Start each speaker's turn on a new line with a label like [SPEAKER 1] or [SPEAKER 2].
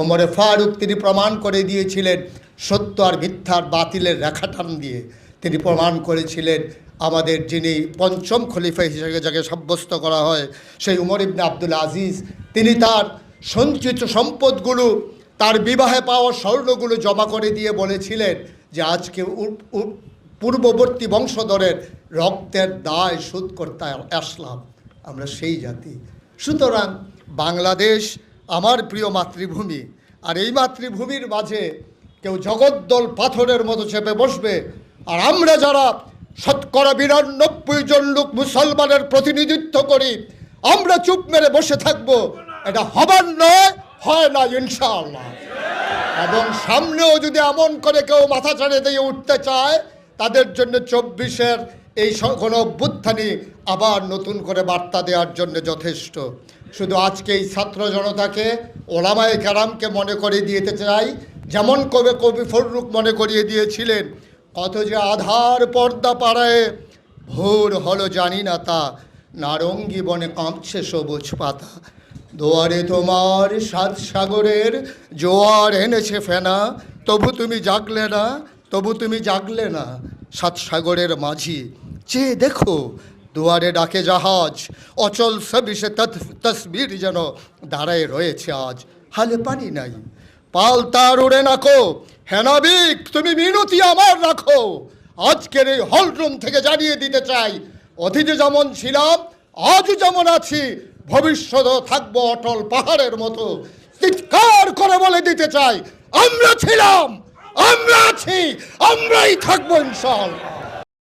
[SPEAKER 1] ওমরে ফারুক তিনি প্রমাণ করে দিয়েছিলেন সত্য আর মিথ্যার বাতিলের রেখাটান দিয়ে। তিনি প্রমাণ করেছিলেন আমাদের যিনি পঞ্চম খলিফা হিসেবে যাকে সাব্যস্ত করা হয়, সেই উমর ইবনে আব্দুল আজিজ। তিনি তার সঞ্চিত সম্পদগুলো, তার বিবাহে পাওয়া স্বর্ণগুলো জমা করে দিয়ে বলেছিলেন যে আজকে পূর্ববর্তী বংশধরের রক্তের দায় শোধ করতে আসলাম। আমরা সেই জাতি। সুতরাং বাংলাদেশ আমার প্রিয় মাতৃভূমি। আর এই মাতৃভূমির মাঝে কেউ জগদ্দল পাথরের মতো চেপে বসবে। আর আমরা যারা শতকরা বিরানব্বই জন লোক মুসলমানের প্রতিনিধিত্ব করি, আমরা চুপ মেরে বসে থাকব। এটা হবার নয়, হয় না, ইনশাআল্লাহ। এবং সামনেও যদি এমন করে কেউ মাথা ছাড়ে দিয়ে উঠতে চায়, তাদের জন্য চব্বিশের এই কোনো অভ্যুত্থানই আবার নতুন করে বার্তা দেওয়ার জন্য যথেষ্ট। শুধু আজকে এই ছাত্র জনতাকে, ওলামায়ে কেরামকে মনে করিয়ে দিতে চাই। যেমন কবে কবি ফররুখ মনে করিয়ে দিয়েছিলেন, কত যে আধার পর্দা পাড়ায়, ভোর হলো জানি না তা। নারঙ্গি বনে কাঁপছে সবুজ পাতা। দুয়ারে তোমার সাত সাগরের জোয়ার এনেছে ফেনা। তবু তুমি জাগলে না, তবু তুমি জাগলে না সাত সাগরের মাঝি। চেয়ে দেখো দুয়ারে ডাকে জাহাজ। অচল সবিষে তসবির যেন দাঁড়ায় রয়েছে আজ। হালে পানি নাই। পাল তার উড়ে নাকো। হেনাবিক তুমি মিনতি আমার রাখো। আজকের এই হলরুম থেকে জানিয়ে দিতে চাই অতীতে যেমন ছিলাম আজ যেমন আছি ভবিষ্যতেও থাকব অটল পাহাড়ের মতো। চিৎকার করে বলে দিতে চাই, আমরা ছিলাম, আমরা আছি, আমরাই থাকব ইনশাআল্লাহ।